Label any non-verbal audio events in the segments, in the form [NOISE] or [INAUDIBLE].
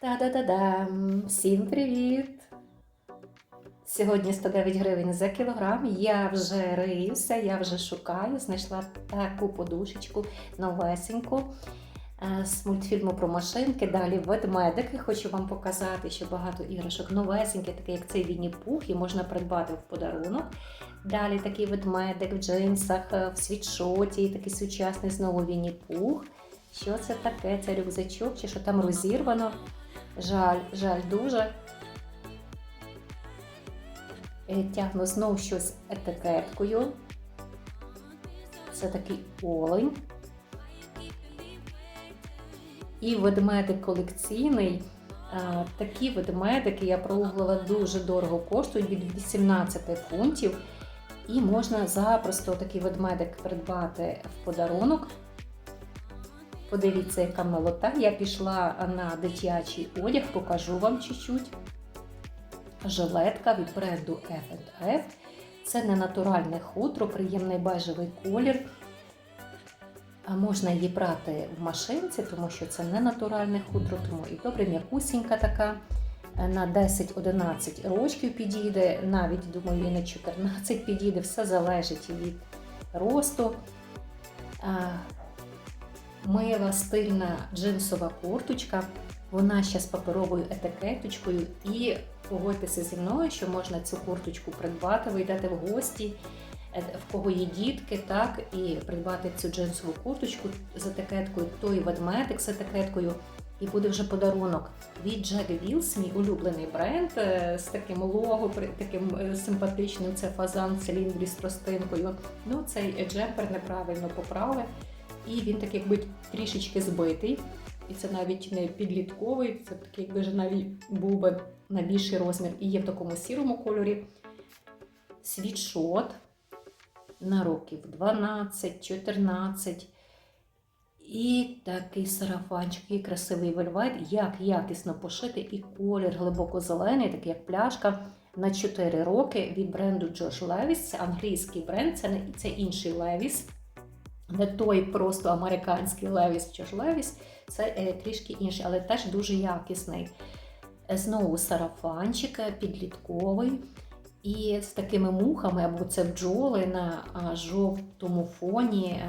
Та-да-да-дам! Всім привіт! Сьогодні 109 гривень за кілограм. Я вже риюся, я вже шукаю, знайшла таку подушечку новесеньку е, з мультфільму про машинки. Далі ведмедики. Хочу вам показати, що багато іграшок новесеньких, таке як цей Вінні Пух, і можна придбати в подарунок. Далі такий ведмедик в джинсах, е, в світшоті, такий сучасний знову Вінні Пух. Що це таке? Це рюкзачок, чи що там розірвано? Жаль, жаль дуже. Е, Тягну знову щось етикеткою. Це такий олень. І ведмедик колекційний. Такі ведмедики я прогуглила дуже дорого коштують від 18 фунтів. І можна запросто такий ведмедик придбати в подарунок. Подивіться, яка милота. Я пішла на дитячий одяг, покажу вам чуть-чуть. Жилетка від бренду F&F. Це не натуральне хутро, приємний бежевий колір. Можна її брати в машинці, тому що це не натуральне хутро, тому і добре м'якусінька така. На 10-11 рочків підійде, навіть, думаю, і на 14 підійде, все залежить від росту. Мила стильна джинсова курточка. Вона ще з паперовою етикеточкою. І погодьтеся зі мною, що можна цю курточку придбати, ви йдете в гості, е, в кого є дітки, так, і придбати цю джинсову курточку з етикеткою, той ведмедик з етикеткою. І буде вже подарунок від Jagged Wheels, мій улюблений бренд е, з таким лого, таким е, симпатичним. Це фазан циліндрі з тростинкою. Ну, цей джемпер неправильно поправили. І він так якби трішечки збитий. І це навіть не підлітковий, це такий, якби ж навіть був би на більший розмір. І є в такому сірому кольорі світшот на років 12-14. І такий сарафанчик, і красивий вельвет, як якісно пошити, і колір глибоко зелений, такий як пляшка. На 4 роки від бренду Josh Levis. Це англійський бренд, це це інший Levis. Не той просто американський Levis чи ж Levis, це е, трішки інший, але теж дуже якісний. Е, Знову сарафанчик е, підлітковий. І з такими мухами, або це бджоли на жовтому фоні,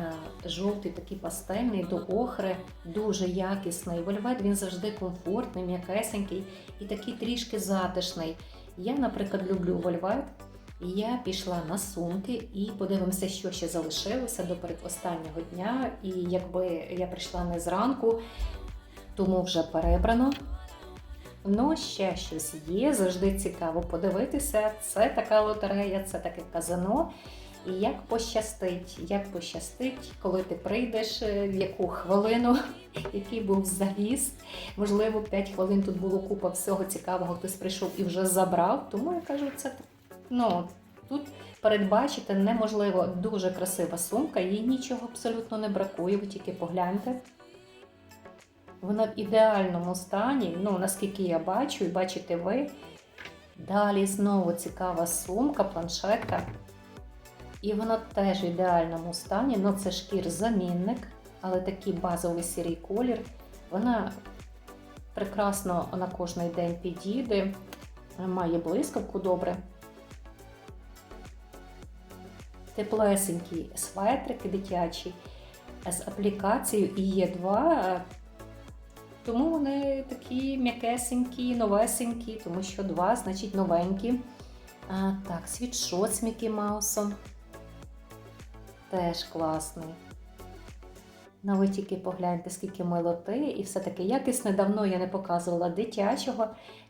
жовтий такий пастельний до охри, дуже якісний. Вольвет він завжди комфортний, м'якесенький і такий трішки затишний. Я, наприклад, люблю вольвет. Я пішла на сумки і подивимося, що ще залишилося до передостаннього дня. І якби я прийшла не зранку, тому вже перебрано. Ну, ще щось є, завжди цікаво подивитися. Це така лотерея, це таке казино. І як пощастить, як пощастить, коли ти прийдеш, е, в яку хвилину, [LAUGHS] який був завіс. Можливо, 5 хвилин тут було купа всього цікавого, хтось прийшов і вже забрав. Тому я кажу, це ну, тут передбачити неможливо дуже красива сумка, їй нічого абсолютно не бракує, ви тільки погляньте. Вона в ідеальному стані, ну наскільки я бачу, і бачите ви. Далі знову цікава сумка, планшетка. І вона теж в ідеальному стані. Ну, це шкір-замінник, але такий базовий сірий колір. Вона прекрасно на кожний день підійде, має блискавку добре. Теплесенькі светрики дитячі з аплікацією і є два. Тому вони такі м'якесенькі, новесенькі, тому що два, значить, новенькі. А, так, світшот з Мікі Маусом. Теж класний. Ну, ви тільки погляньте, скільки милоти, і все таки якісне. Давно я не показувала дитячого.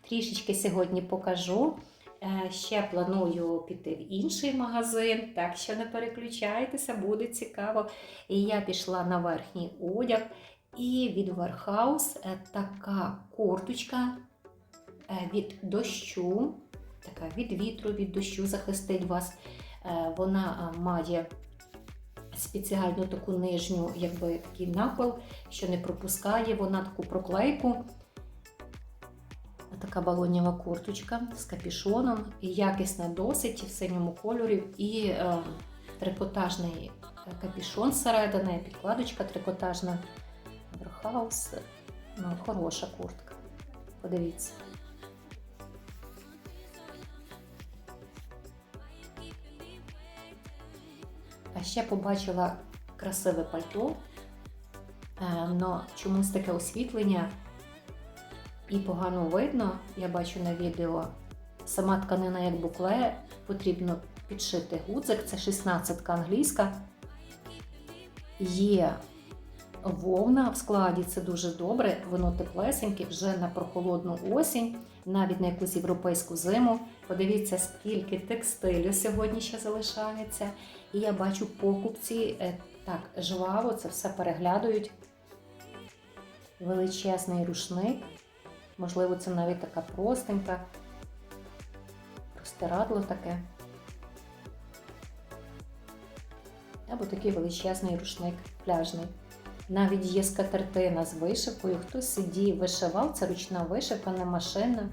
Трішечки сьогодні покажу. Е, Ще планую піти в інший магазин, так що не переключайтеся, буде цікаво. І я пішла на верхній одяг. І від Warehouse е, така курточка е, від дощу, така від вітру, від дощу захистить вас. Вона має спеціальну таку нижню, якби такий напил, що не пропускає вона таку проклейку. Така балонєва курточка з капішоном, якісна досить в синьому кольорі, і е, трикотажний капішон зсередини, підкладочка трикотажна. Верхаус, ну, хороша куртка. Подивіться. А ще побачила красиве пальто, але чомусь таке освітлення і погано видно. Я бачу на відео сама тканина як букле, потрібно підшити гудзик, це 16 англійська. Є вовна в складі, це дуже добре, воно теплесеньке вже на прохолодну осінь, навіть на якусь європейську зиму. Подивіться, скільки текстилю сьогодні ще залишається. І я бачу покупці е, так жваво це все переглядують. Величезний рушник. Можливо, це навіть така простенька, простирадло таке. Або такий величезний рушник пляжний. Навіть є скатертина з вишивкою. Хтось сидів, вишивав, це ручна вишивка, не машина.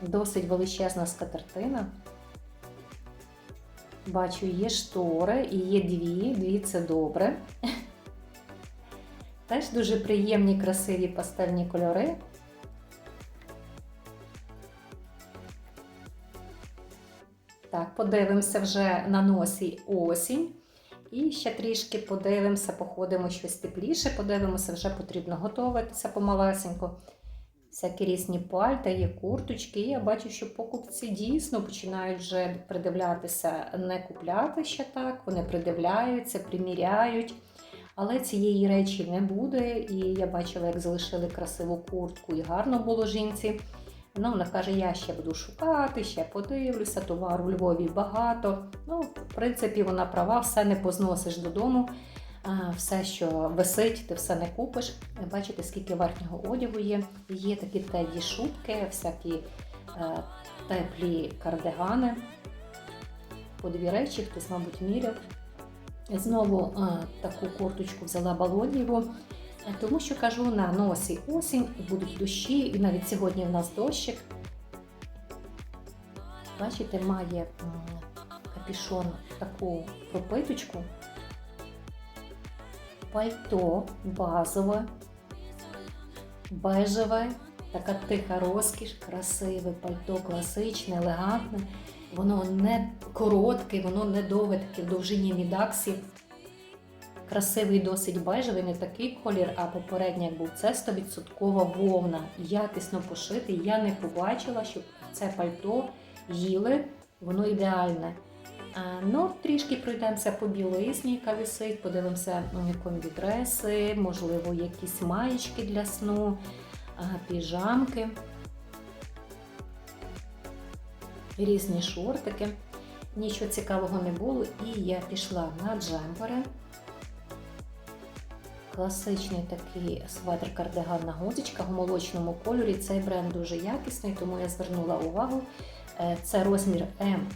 Досить величезна скатертина. Бачу, є штори і є дві. Дві це добре. Теж дуже приємні, красиві пастельні кольори. Так, подивимося вже на носі осінь. І ще трішки подивимося, походимо щось тепліше, подивимося, вже потрібно готуватися помалесенько. Всякі різні пальта, є курточки. І я бачу, що покупці дійсно починають вже придивлятися, не купляти ще так, вони придивляються, приміряють. Але цієї речі не буде. І я бачила, як залишили красиву куртку і гарно було жінці. Ну, вона каже, я ще буду шукати, ще подивлюся, товару у Львові багато. Ну, в принципі, вона права, все не позносиш додому, все, що висить, ти все не купиш. Бачите, скільки верхнього одягу є. Є такі теді шубки, всякі е, теплі кардигани. По дві речі, хтось, мабуть, міряв. Знову е, таку курточку взяла балоніву. Тому що кажу на носі осінь, будуть дощі, і навіть сьогодні в нас дощик. Бачите, має капішон таку пропиточку, пальто базове, бежеве, така тиха розкіш, красиве пальто, класичне, елегантне. Воно не коротке, воно не довге, таке в довжині мідаксів красивий досить бежевий, не такий колір, а попередній як був це 100% вовна. Якісно пошитий. Я не побачила, щоб це пальто їли, воно ідеальне. Ну, Трішки пройдемося по білизні, яка висить, подивимося комбідреси, можливо, якісь маєчки для сну, піжамки, різні шортики. Нічого цікавого не було, і я пішла на джемпери. Класичний такий светр кардиган на гузочках в молочному кольорі. Цей бренд дуже якісний, тому я звернула увагу. Е, це розмір М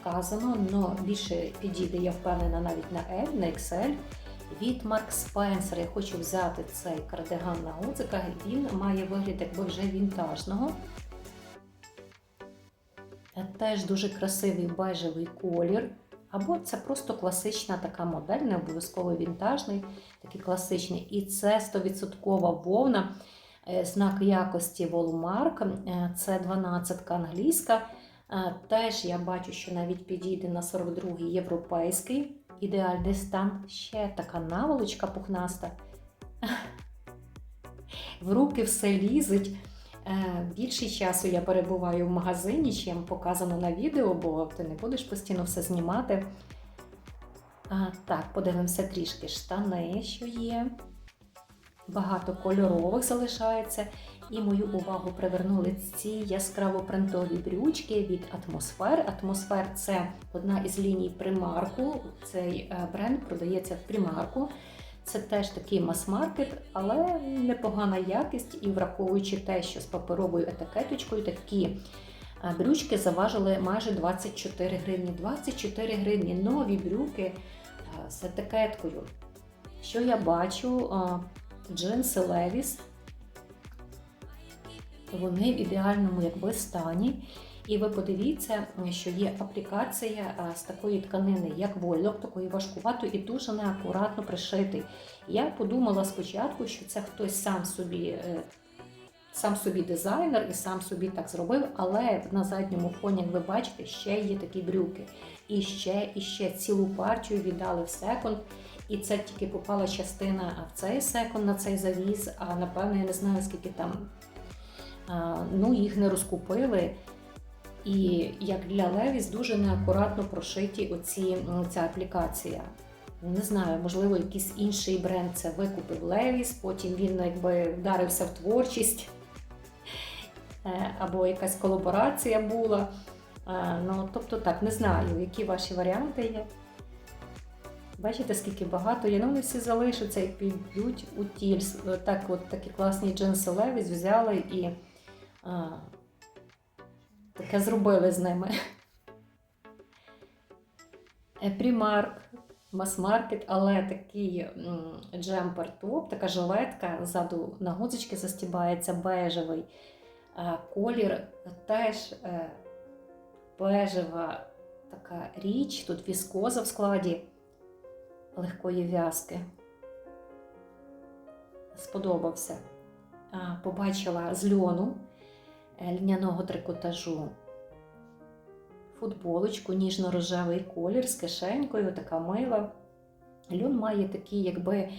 вказано, але більше підійде, я впевнена, навіть на L, на XL. Від Mark Spencer я хочу взяти цей кардиган на гудзиках. Він має вигляд якби вже вінтажного. Теж дуже красивий бежевий колір. Або це просто класична така модель, не обов'язково вінтажний, такий класичний. І це 100% вовна, е, знак якості Волмарк, е, це 12-ка англійська. Е, теж я бачу, що навіть підійде на 42-й європейський. Ідеальний стан. Ще така наволочка пухнаста. [LAUGHS] В руки все лізить. Е, більше часу я перебуваю в магазині, чим показано на відео, бо ти не будеш постійно все знімати. А, Так, подивимося трішки штани, що є. Багато кольорових залишається. І мою увагу привернули ці яскраво принтові брючки від Атмосфер. Атмосфер це одна із ліній примарку. Цей е, бренд продається в примарку. Це теж такий мас-маркет, але непогана якість, і враховуючи те, що з паперовою етикеточкою такі е, брючки заважили майже 24 гривні. 24 гривні нові брюки е, з етикеткою. Що я бачу? Е, джинси Levi's. Вони в ідеальному якби стані. І ви подивіться, що є аплікація з такої тканини, як войлок, такої важкуватої і дуже неакуратно пришитий. Я подумала спочатку, що це хтось сам собі. е, Сам собі дизайнер і сам собі так зробив, але на задньому фоні, як ви бачите, ще є такі брюки. І ще, і ще цілу партію віддали в секонд. І це тільки попала частина в цей секонд на цей завіз. А напевно, я не знаю, скільки там ну, їх не розкупили. І як для Левіс дуже неакуратно прошиті оці, ця аплікація. Не знаю, можливо, якийсь інший бренд це викупив Левіс, потім він якби вдарився в творчість, Е, або якась колаборація була. Е, Ну, тобто так, не знаю, які ваші варіанти є. Бачите, скільки багато є. Ну, вони всі залишаться і підуть у тільс. Так, от такі класні джинси Левіс взяли і таке зробили з ними. Примарк, мас-маркет, але такий джемпер-топ, така жилетка ззаду на гудзички застібається бежевий. Колір теж е, бежева така річ, тут віскоза в складі легкої в'язки. Сподобався. Побачила з льону е, льняного трикотажу футболочку, ніжно-рожевий колір з кишенькою, така мила. Льон має такий, якби е,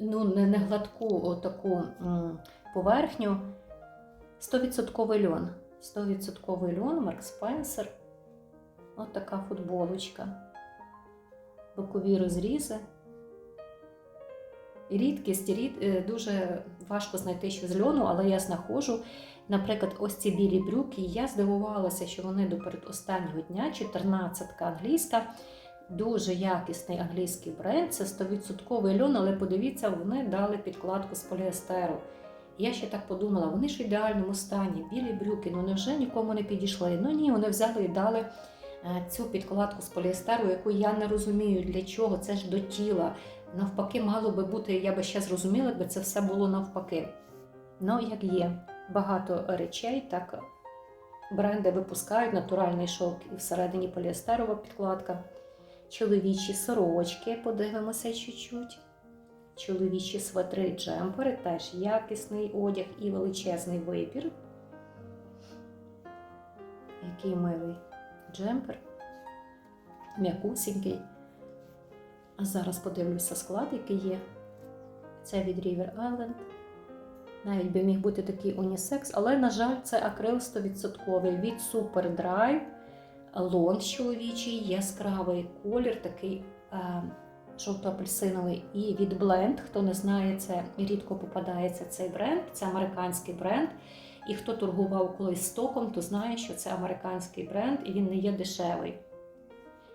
ну, не гладку таку поверхню. 100% льон. 100% льон, Марк Спенсер. От така футболочка. Бокові розрізи. Рідкість, рід, е, дуже важко знайти щось з льону, але я знаходжу. Наприклад, ось ці білі брюки. Я здивувалася, що вони до передостаннього дня, 14-ка англійська, дуже якісний англійський бренд, це 100% льон, але подивіться, вони дали підкладку з поліестеру. Я ще так подумала, вони ж в ідеальному стані, білі брюки, ну невже нікому не підійшли? Ну ні, вони взяли і дали е, цю підкладку з поліестеру, яку я не розумію, для чого це ж до тіла. Навпаки, мало би бути, я би ще зрозуміла, якби це все було навпаки. Ну, як є, багато речей, так бренди випускають натуральний шовк і всередині поліестерова підкладка. Чоловічі сорочки, подивимося чуть-чуть. Чоловічі сватри джемпери, теж якісний одяг і величезний вибір. Який милий джемпер. М'якусінький. А зараз подивлюся склад, який є. Це від River Island. Навіть би міг бути такий унісекс, але, на жаль, це акрил 100% від Super Dry. Лонг чоловічий, яскравий колір, такий е, жовто-апельсиновий. І від Blend, хто не знає, це рідко попадається цей бренд, це американський бренд. І хто торгував колись стоком, то знає, що це американський бренд і він не є дешевий.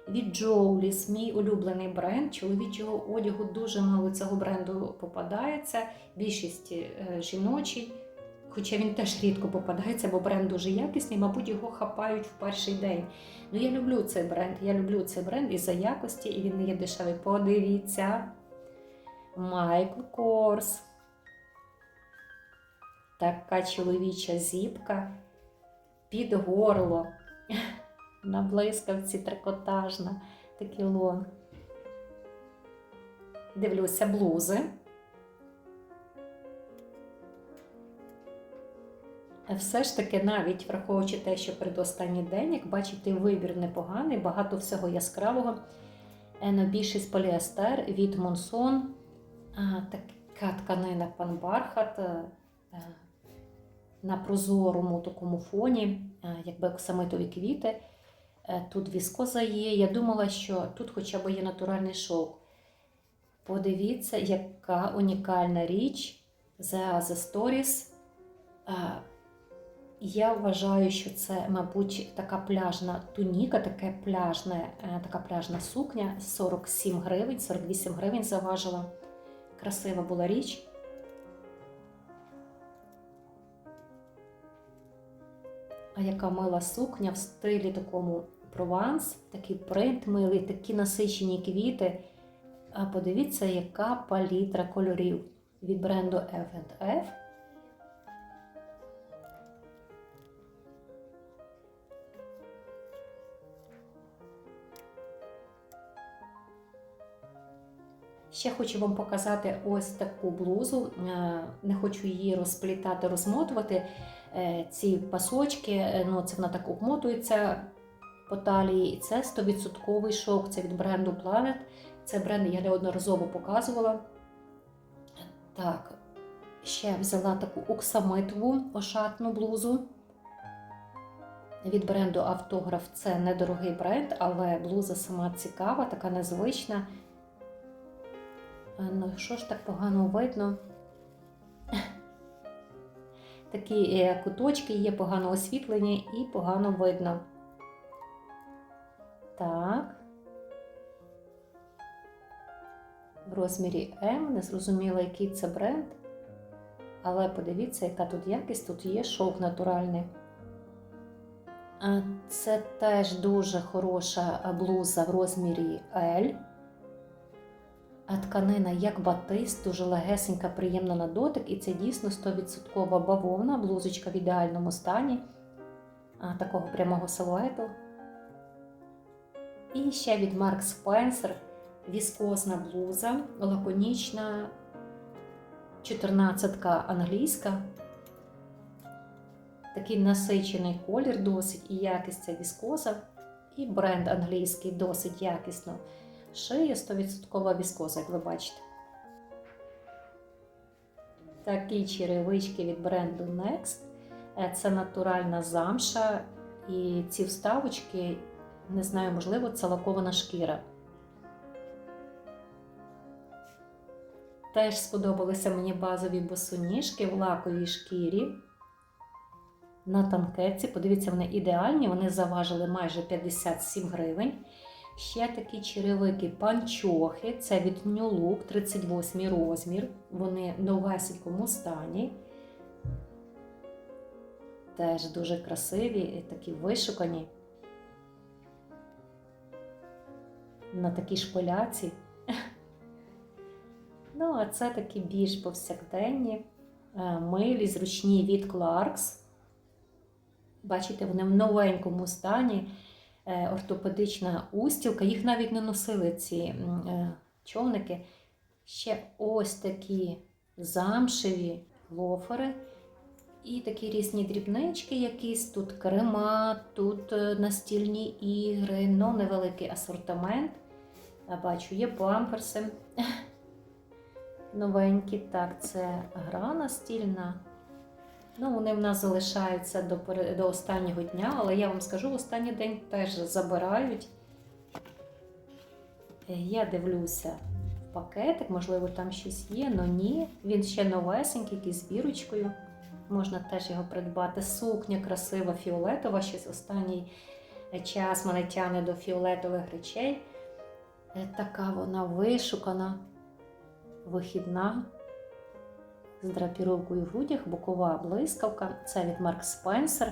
Від Jowlis, мій улюблений бренд чоловічого одягу дуже мало цього бренду попадається. Більшість е, жіночий, хоча він теж рідко попадається, бо бренд дуже якісний, мабуть, його хапають в перший день. Ну я люблю цей бренд, я люблю цей бренд і за якості, і він не є дешевий. Подивіться. Майкл Корс. Така чоловіча зіпка під горло. На блискавці трикотажна, такий лонг. Дивлюся блузи. Все ж таки, навіть враховуючи те, що передостанній день, як бачите, вибір непоганий, багато всього яскравого. Більшість поліестер від Монсон. Така тканина пан Бархат е, е, на прозорому такому фоні, е, якби оксамитові квіти. Е, Тут віскоза є. Я думала, що тут хоча б є натуральний шовк. Подивіться, яка унікальна річ The Stories. Е, Я вважаю, що це, мабуть, така пляжна туніка, таке пляжне, е, така пляжна сукня 47 гривень, 48 гривень заважила. Красива була річ. А яка мила сукня в стилі такому прованс, такий принт милий, такі насичені квіти. А подивіться, яка палітра кольорів від бренду F&F. Ще хочу вам показати ось таку блузу, е, не хочу її розплітати, розмотувати. Е, Ці пасочки, е, ну це вона так обмотується по талії. І це 100% шок. Це від бренду Planet. Це бренд я неодноразово показувала. Так, ще взяла таку оксамитову ошатну блузу. Від бренду Автограф це недорогий бренд, але блуза сама цікава, така незвична. Ну, що ж так погано видно? Такі е, куточки є погано освітлені і погано видно. Так. В розмірі М, не зрозуміла, який це бренд. Але подивіться, яка тут якість, тут є шовк натуральний. Це теж дуже хороша блуза в розмірі L. А тканина як батист, дуже легесенька, приємна на дотик, і це дійсно 100% бавовна, блузочка в ідеальному стані, такого прямого силуету. І ще від Mark Spencer віскозна блуза, лаконічна, 14 англійська. Такий насичений колір, досить і якість це віскоза. І бренд англійський досить якісно шиє 100% віскоза, як ви бачите. Такі черевички від бренду Next. Е, Це натуральна замша. І ці вставочки, не знаю, можливо, це лакована шкіра. Теж сподобалися мені базові босоніжки в лаковій шкірі. На танкетці. Подивіться, вони ідеальні, вони заважили майже 57 гривень. Ще такі черевики панчохи. Це від New Look, 38 розмір. Вони в новесенькому стані. Теж дуже красиві, такі вишукані. На такій шпиляці. [LAUGHS] Ну, а це такі більш повсякденні, е, милі, зручні від Clarks. Бачите, вони в новенькому стані. Е, ортопедична устілка. Їх навіть не носили ці е, човники. Ще ось такі замшеві лофери. І такі різні дрібнички, якісь тут крема, тут е, настільні ігри, ну невеликий асортимент. Я бачу, є памперси [LAUGHS] новенькі. Так, це гра настільна. Ну, вони в нас залишаються до до останнього дня, але я вам скажу, в останній день теж забирають. Е, Я дивлюся в пакетик, можливо, там щось є, але ні. Він ще новесенький, який з бірочкою. Можна теж його придбати. Сукня красива, фіолетова. Щось останній час мене тягне до фіолетових речей. Е, така вона вишукана, вихідна з драпіровкою в грудях, бокова блискавка. Це від Mark Spencer,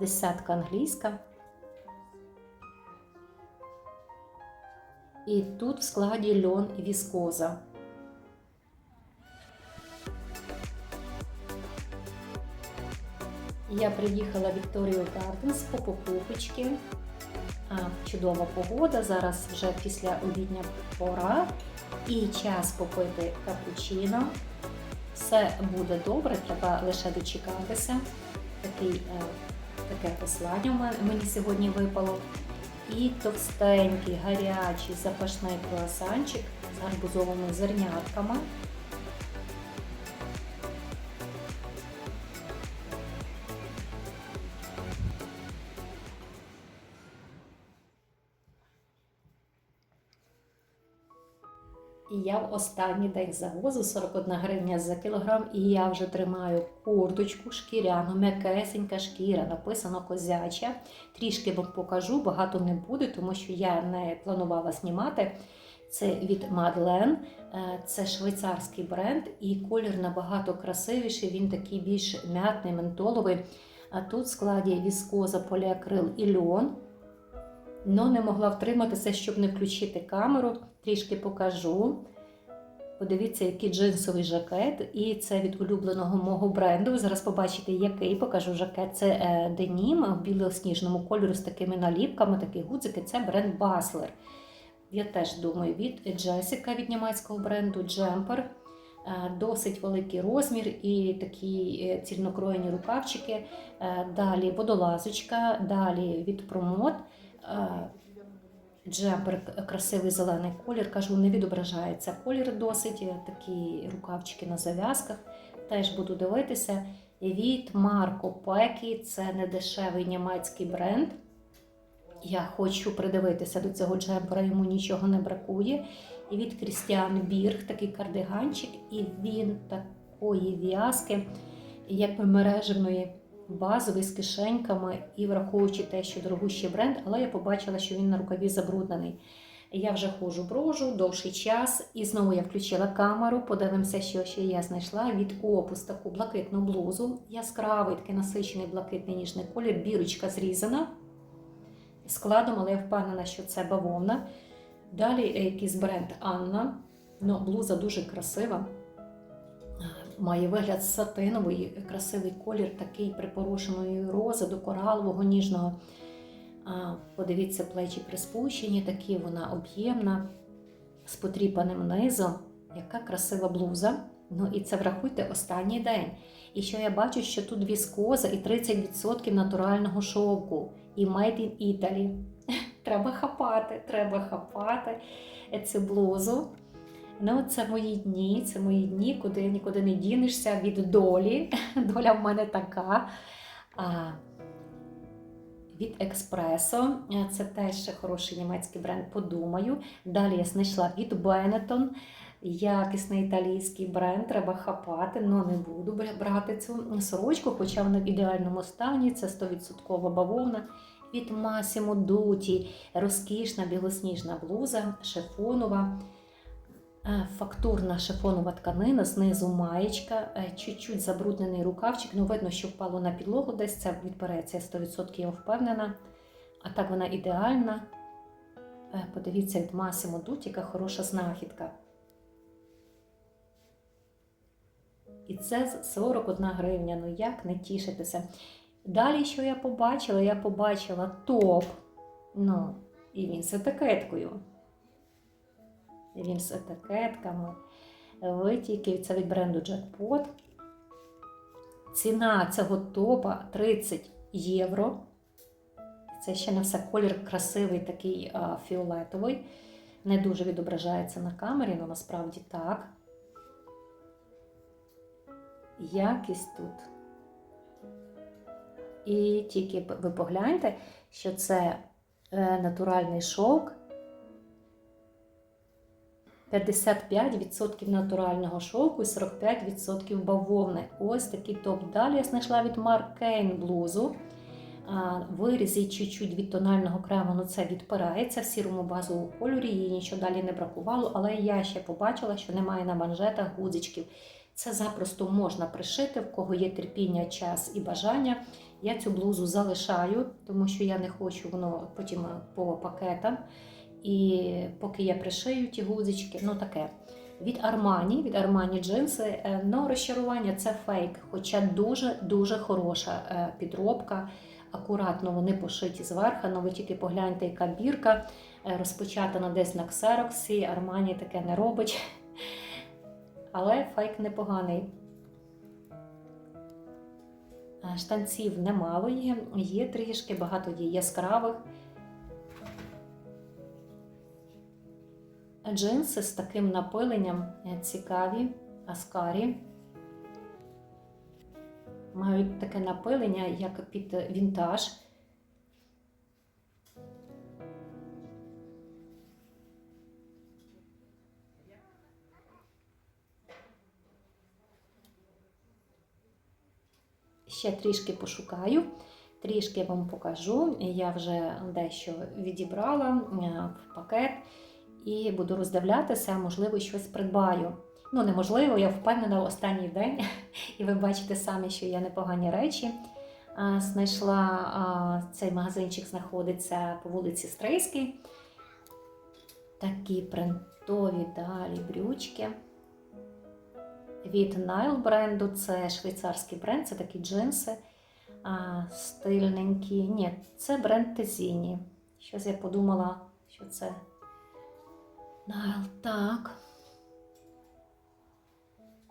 десятка англійська. І тут в складі льон і віскоза. Я приїхала в Victoria Gardens по покупочки. Чудова погода. Зараз вже після обідня пора і час попити капучино. Все буде добре, треба лише дочекатися. Такий, е, таке послання мені сьогодні випало. І товстенький, гарячий, запашний круасанчик з гарбузовими зернятками. І я в останній день завозу 41 гривня за кілограм, і я вже тримаю курточку шкіряну, м'якесенька шкіра, написано козяча. Трішки вам покажу, багато не буде, тому що я не планувала знімати. Це від е, це швейцарський бренд, і колір набагато красивіший, він такий більш м'ятний, ментоловий. А тут в складі віскоза, поліакрил і льон. Но не могла втриматися, щоб не включити камеру. Трішки покажу. Подивіться, який джинсовий жакет. І це від улюбленого мого бренду. Зараз побачите, який покажу жакет. Це е, денім в білосніжному кольорі з такими наліпками, такі гудзики. Це бренд Баслер. Я теж думаю, від Джесіка від німецького бренду Джемпер. Е, Досить великий розмір і такі е, цільнокроєні рукавчики. Далі водолазочка, далі від промот. Джемпер красивий зелений колір. Кажу, не відображається колір досить. Такі рукавчики на зав'язках. Теж буду дивитися. Від Марко Пекі, це не дешевий німецький бренд. Я хочу придивитися до цього джемпера, йому нічого не бракує. І від Крістіан Бірг такий кардиганчик, і він такої в'язки, якби мережевної, базовий з кишеньками, і враховуючи те, що дорогущий бренд, але я побачила, що він на рукаві забруднений. Я вже ходжу брожу довший час, і знову я включила камеру. Подивимося, що ще я знайшла від опус таку блакитну блузу. Яскравий, такий насичений блакитний ніжний колір, бірочка зрізана складом, але я впевнена, що це бавовна. Далі якийсь бренд Анна. Ну, блуза дуже красива. Має вигляд сатиновий, красивий колір, такий припорошеної рози до коралового ніжного. Подивіться, плечі приспущені, такі вона об'ємна, з потріпаним низом. Яка красива блуза. Ну і це врахуйте останній день. І що я бачу, що тут віскоза і 30% натурального шовку. І Made in Italy. [LAUGHS] Треба хапати, треба хапати цю блузу. Ну, це мої дні, це мої дні, куди нікуди не дінешся від долі. [LAUGHS] Доля в мене така. А, від Експресо. Це теж хороший німецький бренд, подумаю. Далі я знайшла від Benetton. Якісний італійський бренд, треба хапати, але не буду брати цю сорочку, хоча вона в ідеальному стані. Це 100% бавовна. Від Massimo Dutti. розкішна білосніжна блуза, шифонова. Е, Фактурна шифонова тканина, знизу маєчка, е, чуть-чуть забруднений рукавчик. Ну, видно, що впало на підлогу десь, це відпереться 100% я впевнена. А так вона ідеальна. Е, Подивіться від Massimo Dutti, яка хороша знахідка. І це 41 гривня. Ну як не тішитися. Далі, що я побачила? Я побачила топ. Ну, і він з етикеткою. Він з етикетками. Витіки, це від бренду Jackpot. Ціна цього топа 30 євро. Це ще не все колір красивий, такий фіолетовий. Не дуже відображається на камері, але насправді так. Якість тут. І тільки ви погляньте, що це е, натуральний шовк. 55% натурального шовку і 45% бавовни. Ось такий топ. Далі я знайшла від Mark Kane блузу. А, Виріз чуть-чуть від тонального крему, ну це відпирається в сірому базовому кольорі, їй нічого далі не бракувало, але я ще побачила, що немає на манжетах гудзичків. Це запросто можна пришити, в кого є терпіння, час і бажання. Я цю блузу залишаю, тому що я не хочу воно потім по пакетам. І поки я пришию ті гудзички, ну таке. Від Armani, від Armani джинси, е, ну розчарування це фейк, хоча дуже-дуже хороша е, підробка. Акуратно вони пошиті зверху, ну ви тільки погляньте, яка бірка е, розпечатана десь на ксероксі. Армані таке не робить. [LAUGHS] Але фейк непоганий. Штанців немало є, є трішки, багато є яскравих. Джинси з таким напиленням е, цікаві, аскарі. Мають таке напилення, як під вінтаж. Ще трішки пошукаю, трішки вам покажу. Я вже дещо відібрала е, в пакет і буду роздивлятися, можливо, щось придбаю. Ну, неможливо, я впевнена в останній день, [LAUGHS] і ви бачите самі, що я непогані речі. Знайшла цей магазинчик знаходиться по вулиці Стрийській. Такі принтові далі брючки. Від Nile бренду, це швейцарський бренд, це такі джинси стильненькі. Ні, це бренд Тезіні. Щось я подумала, що це Найл, так.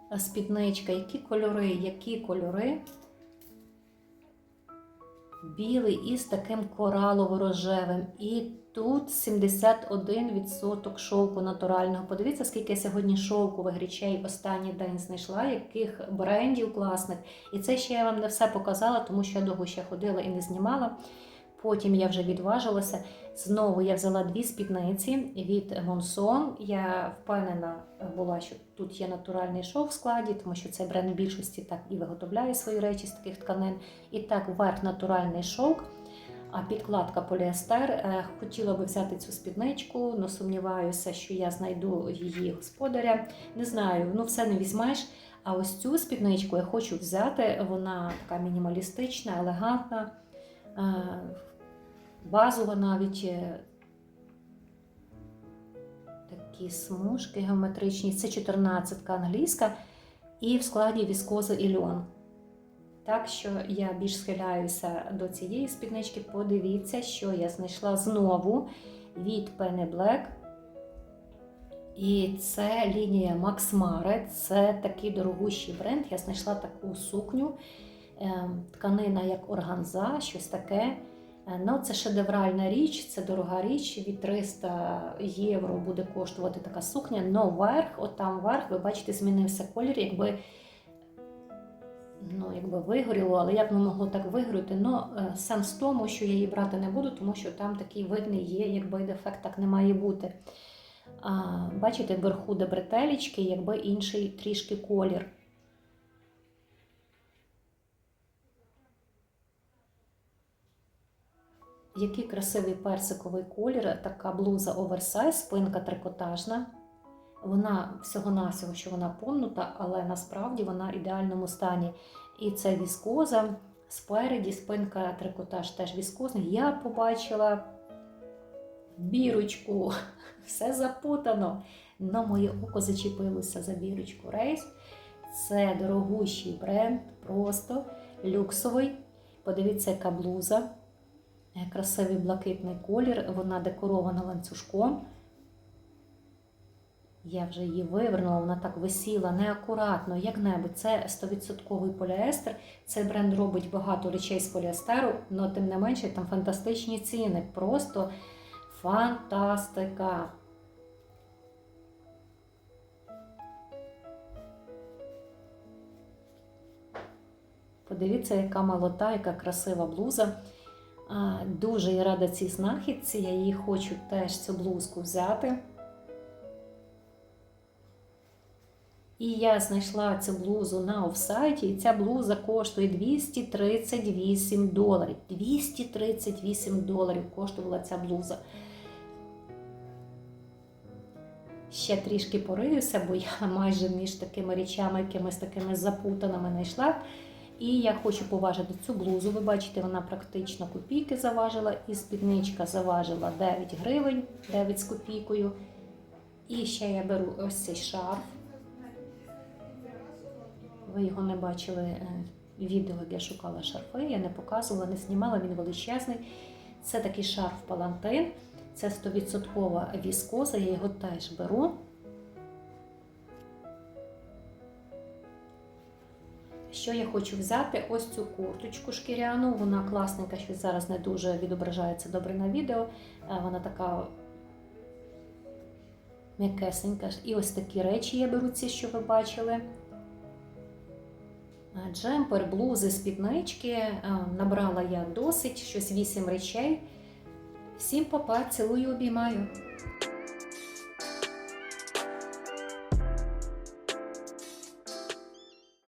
А спідничка, які кольори, які кольори? Білий із таким коралово-рожевим. І тут 71% шовку натурального. Подивіться, скільки я сьогодні шовкових речей останній день знайшла, яких брендів класних. І це ще я вам не все показала, тому що я довго ще ходила і не знімала. Потім я вже відважилася. Знову я взяла дві спідниці від Монсон. Я впевнена була, що тут є натуральний шов в складі, тому що цей бренд більшості так і виготовляє свої речі з таких тканин. І так, верх натуральний шовк, а підкладка поліестер. Е, Хотіла би взяти цю спідничку, але сумніваюся, що я знайду її господаря. Не знаю, ну все не візьмеш. А ось цю спідничку я хочу взяти. Вона така мінімалістична, елегантна. Базова навіть е, такі смужки геометричні. Це 14 англійська і в складі віскоза і льон. Так що я більш схиляюся до цієї спіднички. Подивіться, що я знайшла знову від Penny Black. І це лінія Max Mare. Це такий дорогущий бренд. Я знайшла таку сукню, ем, тканина як органза, щось таке. Е, Ну, це шедевральна річ, це дорога річ. Від 300 євро буде коштувати така сукня. Но верх, от там верх, ви бачите, змінився колір, якби, ну, якби вигоріло, але як воно могло так вигоріти? Ну, е, сенс в тому, що я її брати не буду, тому що там такий видний є, якби дефект так не має бути. А, бачите, вверху де бретелечки, якби інший трішки колір. Який красивий персиковий колір, така блуза оверсайз, спинка трикотажна. Вона всього-навсього, що вона помнута, але насправді вона в ідеальному стані. І це віскоза. Спереді спинка трикотаж теж віскозний. Я побачила бірочку, [LAUGHS] все запутано. Но моє око зачепилося за бірочку Рейс. Це дорогущий бренд, просто люксовий. Подивіться, яка блуза. Красивий блакитний колір, вона декорована ланцюжком. Я вже її вивернула, вона так висіла неакуратно, як-небудь. Це 100% поліестер. Цей бренд робить багато речей з поліестеру, але тим не менше там фантастичні ціни. Просто фантастика. Подивіться, яка молота, яка красива блуза. Дуже я рада цій знахідці. Я її хочу теж цю блузку взяти. І я знайшла цю блузу на офсайті, і ця блуза коштує 238 доларів. 238 доларів коштувала ця блуза. Ще трішки пориюся, бо я [LAUGHS] майже між такими речами, якимись такими запутаними знайшла. І я хочу поважити цю блузу. Ви бачите, вона практично копійки заважила, і спідничка заважила 9 гривень, 9 з копійкою. І ще я беру ось цей шарф. Ви його не бачили е, в відео, як я шукала шарфи, я не показувала, не знімала, він величезний. Це такий шарф палантин, це 100% віскоза, я його теж беру. Що я хочу взяти? Ось цю курточку шкіряну. Вона класненька, що зараз не дуже відображається добре на відео. Е, Вона така м'якесенька. І ось такі речі я беру ці, що ви бачили. Е, Джемпер, блузи, спіднички. Е, Набрала я досить, щось 8 речей. Всім папа, цілую, обіймаю.